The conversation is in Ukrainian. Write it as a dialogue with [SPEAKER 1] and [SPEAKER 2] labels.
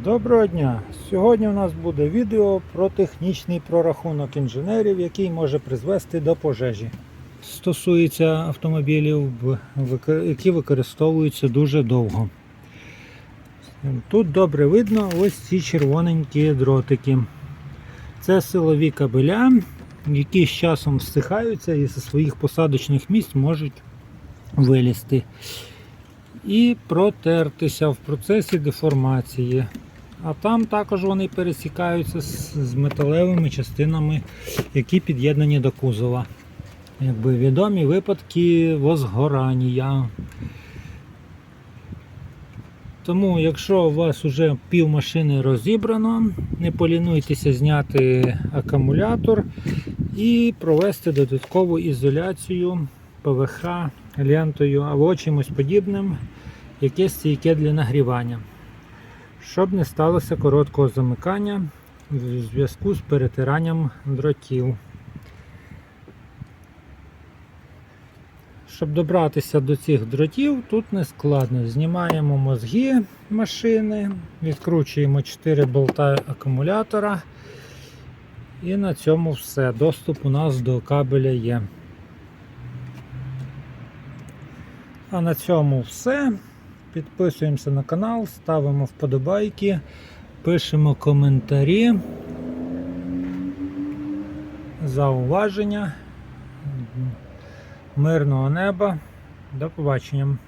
[SPEAKER 1] Доброго дня! Сьогодні у нас буде відео про технічний прорахунок інженерів, який може призвести до пожежі. Стосується автомобілів, які використовуються дуже довго. Тут добре видно ось ці червоненькі дротики. Це силові кабеля, які з часом всихаються і зі своїх посадочних місць можуть вилізти і протертися в процесі деформації. А там також вони пересікаються з, металевими частинами, які під'єднані до кузова. Якби відомі випадки возгорання. Тому, якщо у вас вже пів машини розібрано, не полінуйтеся зняти акумулятор і провести додаткову ізоляцію ПВХ лентою або чимось подібним, яке стійке для нагрівання, щоб не сталося короткого замикання в зв'язку з перетиранням дротів. Щоб добратися до цих дротів, тут не складно. Знімаємо мозги машини, відкручуємо 4 болта акумулятора. І на цьому все. Доступ у нас до кабеля є. А на цьому все. Підписуємося на канал, ставимо вподобайки, пишемо коментарі, зауваження. Мирного неба. До побачення.